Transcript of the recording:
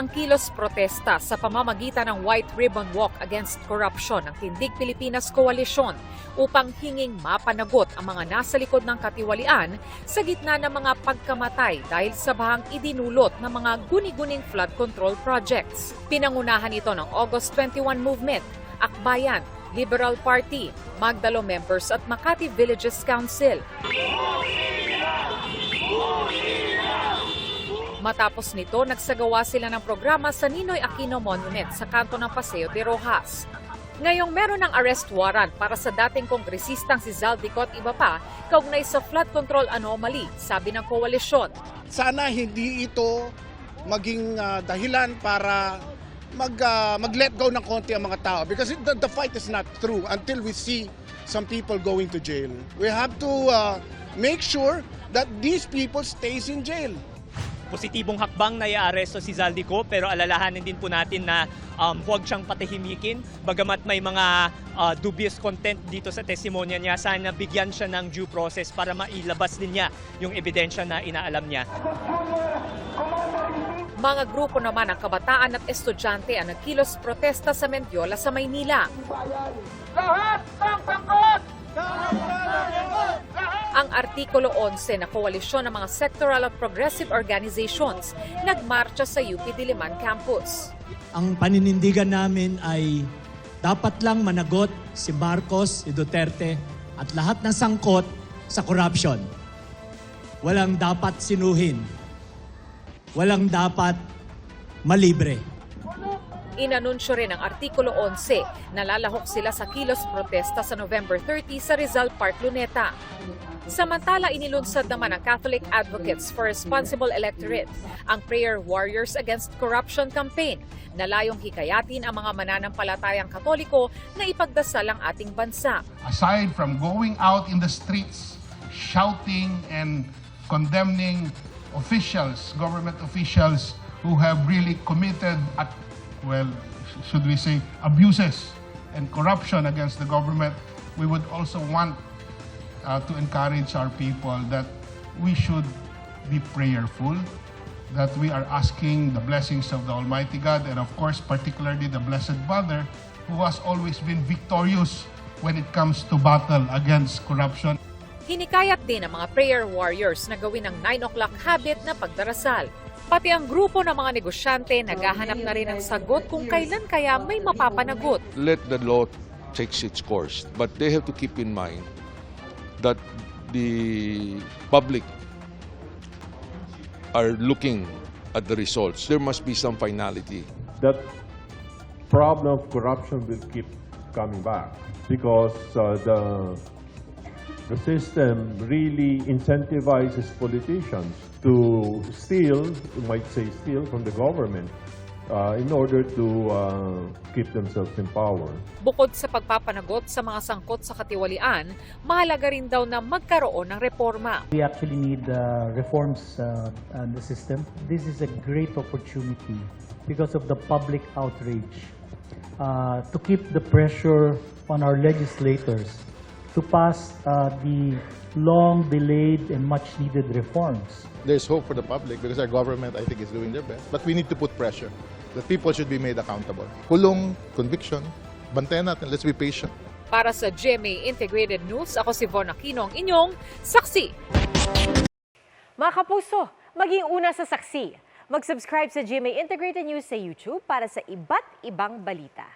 ang kilos protesta sa pamamagitan ng White Ribbon Walk Against Corruption ng Tindig Pilipinas Coalition upang hinging mapanagot ang mga nasa likod ng katiwalian sa gitna ng mga pagkamatay dahil sa bahang idinulot ng mga guni-guning flood control projects. Pinangunahan ito ng August 21 movement, Akbayan, Liberal Party, Magdalo members at Makati Villages Council. Matapos nito, nagsagawa sila ng programa sa Ninoy Aquino Monument sa kanto ng Paseo de Rojas. Ngayong meron ng arrest warrant para sa dating kongresistang si Zaldico at iba pa kaugnay sa flood control anomaly, sabi ng koalisyon. sana hindi ito maging ah, dahilan para mag ah, mag-let go ng konti ang mga tao because it- the, the fight is not through until we see some people going to jail. We have to ah, make sure that these people stays in jail. Positibong hakbang na iaaresto si Zaldico pero alalahanin din po natin na um, huwag siyang patahimikin. Bagamat may mga uh, dubious content dito sa testimonya niya, sana bigyan siya ng due process para mailabas din niya yung ebidensya na inaalam niya. Mga grupo naman ng kabataan at estudyante ang nagkilos protesta sa Mendiola sa Maynila. Ang Artikulo 11 na koalisyon ng mga sectoral at progressive organizations nagmarcha sa UP Diliman campus. ang paninindigan namin ay dapat lang managot si Marcos, si Duterte at lahat ng sangkot sa corruption. Walang dapat sinuhin. Walang dapat malibre. Inanunsyo rin ang Artikulo 11 na lalahok sila sa kilos protesta sa November 30 sa Rizal Park, Luneta. Samantala, inilunsad naman ng Catholic Advocates for Responsible Electorate ang Prayer Warriors Against Corruption campaign na layong hikayatin ang mga mananampalatayang katoliko na ipagdasal ang ating bansa. aside from going out in the streets shouting and condemning officials, government officials who have really committed, at, well, should we say, abuses and corruption against the government, we would also want uh, to encourage our people that we should be prayerful, that we are asking the blessings of the Almighty God, and of course, particularly the Blessed Mother, who has always been victorious when it comes to battle against corruption. Hinikayat din ang mga prayer warriors na gawin ang 9 o'clock habit na pagdarasal. Pati ang grupo ng mga negosyante naghahanap na rin ng sagot kung kailan kaya may mapapanagot. let the law takes its course. But they have to keep in mind that the public are looking at the results. There must be some finality. that problem of corruption will keep coming back because uh, the the system really incentivizes politicians to steal, you might say steal from the government uh, in order to uh, keep themselves in power. Bukod sa pagpapanagot sa mga sangkot sa katiwalian, mahalaga rin daw na magkaroon ng reforma. We actually need uh, reforms uh, in the system. This is a great opportunity because of the public outrage uh, to keep the pressure on our legislators to pass uh, the long delayed and much needed reforms. there's hope for the public because our government, I think, is doing their best. But we need to put pressure. The people should be made accountable. Kulong, conviction, bantayan natin. Let's be patient. Para sa GMA Integrated News, ako si Von Aquino, ang inyong saksi. Mga kapuso, maging una sa saksi. Mag-subscribe sa GMA Integrated News sa YouTube para sa iba't ibang balita.